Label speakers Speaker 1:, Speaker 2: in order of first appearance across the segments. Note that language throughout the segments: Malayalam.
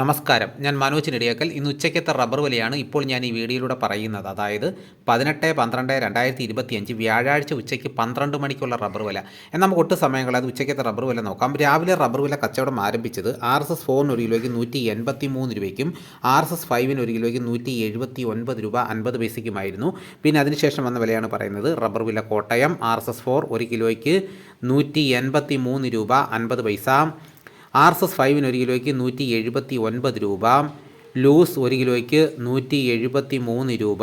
Speaker 1: നമസ്കാരം. ഞാൻ മനോജ് നെടിയാക്കൽ ഇന്ന് ഉച്ചയ്ക്കത്തെ റബ്ബർ വിലയാണ് ഇപ്പോൾ ഞാൻ ഈ വീഡിയോയിലൂടെ പറയുന്നത്. അതായത് പതിനെട്ട് പന്ത്രണ്ട് രണ്ടായിരത്തി ഇരുപത്തിയഞ്ച് വ്യാഴാഴ്ച ഉച്ചയ്ക്ക് പന്ത്രണ്ട് മണിക്കുള്ള റബ്ബർ വില. എന്നാൽ നമുക്ക് ഒട്ടും സമയം കളയാതെ ഉച്ചയ്ക്കത്തെ റബ്ബർ വില നോക്കാം. രാവിലെ റബ്ബർ വില കച്ചവടം ആരംഭിച്ചത് ആർ എസ് എസ് ഫോറിന് ഒരു കിലോയ്ക്ക് നൂറ്റി എൺപത്തി മൂന്ന് രൂപയ്ക്കും ആർ എസ് എസ് ഫൈവിന് ഒരു കിലോയ്ക്ക് നൂറ്റി എഴുപത്തി ഒൻപത് രൂപ അൻപത് പൈസയ്ക്കുമായിരുന്നു. പിന്നെ അതിനുശേഷം വന്ന വിലയാണ് പറയുന്നത് റബ്ബർ വില Kottayam R S S four ഒരു കിലോയ്ക്ക് നൂറ്റി എൺപത്തി മൂന്ന് രൂപ അൻപത് പൈസ ആർ എസ് എസ് ഫൈവിന് ഒരു കിലോയ്ക്ക് നൂറ്റി എഴുപത്തി ഒൻപത് രൂപ ലൂസ് ഒരു കിലോയ്ക്ക് നൂറ്റി എഴുപത്തി മൂന്ന് രൂപ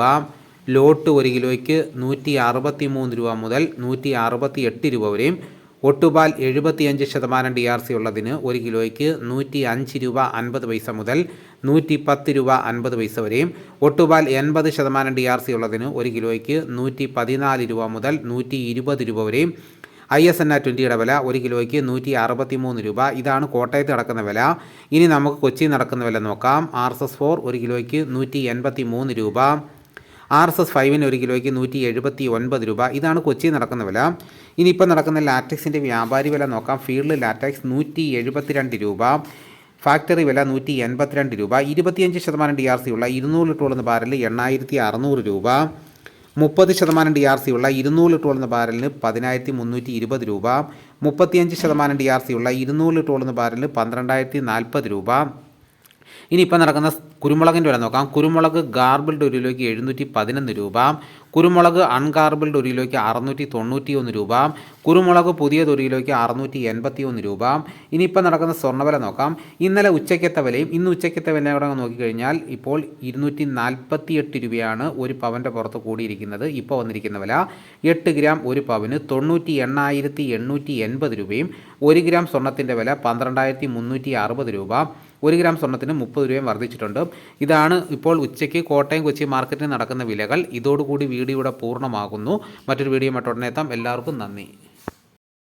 Speaker 1: ലോട്ട് ഒരു കിലോയ്ക്ക് നൂറ്റി അറുപത്തി മൂന്ന് രൂപ മുതൽ നൂറ്റി അറുപത്തി എട്ട് രൂപ വരെയും ഒട്ടുപാൽ എഴുപത്തിയഞ്ച് ശതമാനം ഡി ആർ സി ഉള്ളതിന് ഒരു കിലോയ്ക്ക് നൂറ്റി അഞ്ച് രൂപ അൻപത് പൈസ മുതൽ നൂറ്റി പത്ത് രൂപ അൻപത് പൈസ വരെയും ഒട്ടുപാൽ എൺപത് ശതമാനം ഡി ആർ സി ഉള്ളതിന് ഒരു കിലോയ്ക്ക് നൂറ്റി പതിനാല് രൂപ മുതൽ നൂറ്റി ഇരുപത് രൂപ വരെയും ഐ എസ് എൻ ആർ ട്വന്റിയുടെ വില ഒരു കിലോയ്ക്ക് നൂറ്റി അറുപത്തി മൂന്ന് രൂപ. ഇതാണ് കോട്ടയത്ത് നടക്കുന്ന വില. ഇനി നമുക്ക് കൊച്ചി നടക്കുന്ന വില നോക്കാം. ആർ എസ് എസ് ഫോർ ഒരു കിലോയ്ക്ക് നൂറ്റി എൺപത്തി മൂന്ന് രൂപ. ആർ എസ് എസ് ഫൈവിന് ഒരു കിലോയ്ക്ക് നൂറ്റി എഴുപത്തി ഒൻപത് രൂപ. ഇതാണ് കൊച്ചി നടക്കുന്ന വില. ഇനിയിപ്പോൾ നടക്കുന്ന ലാറ്റക്സിന്റെ വ്യാപാരി വില നോക്കാം. ഫീൽഡ് ലാറ്റക്സ് നൂറ്റി എഴുപത്തിരണ്ട് രൂപ. ഫാക്ടറി വില നൂറ്റി എൺപത്തിരണ്ട് രൂപ. ഇരുപത്തിയഞ്ച് ശതമാനം ഡി ആർ സി ഉള്ള ഇരുന്നൂറ് ലിറ്റർ ഉള്ള ബാരലിൽ എണ്ണായിരത്തി അറുന്നൂറ് രൂപ. മുപ്പത് ശതമാനം ഡി ആർ സി ഉള്ള ഇരുന്നൂറ് ലിറ്റർ ഉള്ള ബാരലിന് പതിനായിരത്തി മുന്നൂറ്റി ഇരുപത് രൂപ മുപ്പത്തിയഞ്ച് ശതമാനം ഡി ആർ സി ഉള്ള ഇരുന്നൂറ് ലിറ്റർ ഉള്ള ബാരലിന് പന്ത്രണ്ടായിരത്തി നാൽപ്പത് രൂപ ഇനിയിപ്പോൾ നടക്കുന്ന കുരുമുളകിന്റെ വില നോക്കാം. കുരുമുളക് ഗാർബിൾഡ് ഒരു കിലോയ്ക്ക് എഴുന്നൂറ്റി പതിനൊന്ന് രൂപ കുരുമുളക് അൺകാർബിൾഡ് ഒരു കിലോയ്ക്ക് അറുന്നൂറ്റി തൊണ്ണൂറ്റി ഒന്ന് രൂപ കുരുമുളക് പുതിയത് ഒരു കിലോയ്ക്ക് അറുന്നൂറ്റി എൺപത്തി ഒന്ന് രൂപ. ഇനിയിപ്പോൾ നടക്കുന്ന സ്വർണവില നോക്കാം. ഇന്നലെ ഉച്ചയ്ക്കത്തെ വിലയും ഇന്ന് ഉച്ചയ്ക്കത്തെ വില കൂടെ നോക്കിക്കഴിഞ്ഞാൽ ഇപ്പോൾ ഇരുന്നൂറ്റി നാൽപ്പത്തി എട്ട് രൂപയാണ് ഒരു പവന്റെ പുറത്ത് കൂടിയിരിക്കുന്നത്. ഇപ്പോൾ വന്നിരിക്കുന്ന വില എട്ട് ഗ്രാം ഒരു പവന് തൊണ്ണൂറ്റി എണ്ണായിരത്തി എണ്ണൂറ്റി എൺപത് രൂപയും ഒരു ഗ്രാം സ്വർണത്തിന്റെ വില പന്ത്രണ്ടായിരത്തി മുന്നൂറ്റി അറുപത് രൂപ. ഒരു ഗ്രാം സ്വർണത്തിന് മുപ്പത് രൂപയും വർദ്ധിച്ചിട്ടുണ്ട്. ഇതാണ് ഇപ്പോൾ ഉച്ചയ്ക്ക് കോട്ടയം കൊച്ചി മാർക്കറ്റിൽ നടക്കുന്ന വിലകൾ. ഇതോടുകൂടി വീഡിയോ ഇവിടെ പൂർണമാകുന്നു. മറ്റൊരു വീഡിയോ മറ്റുടനെ എത്താം. എല്ലാവർക്കും നന്ദി.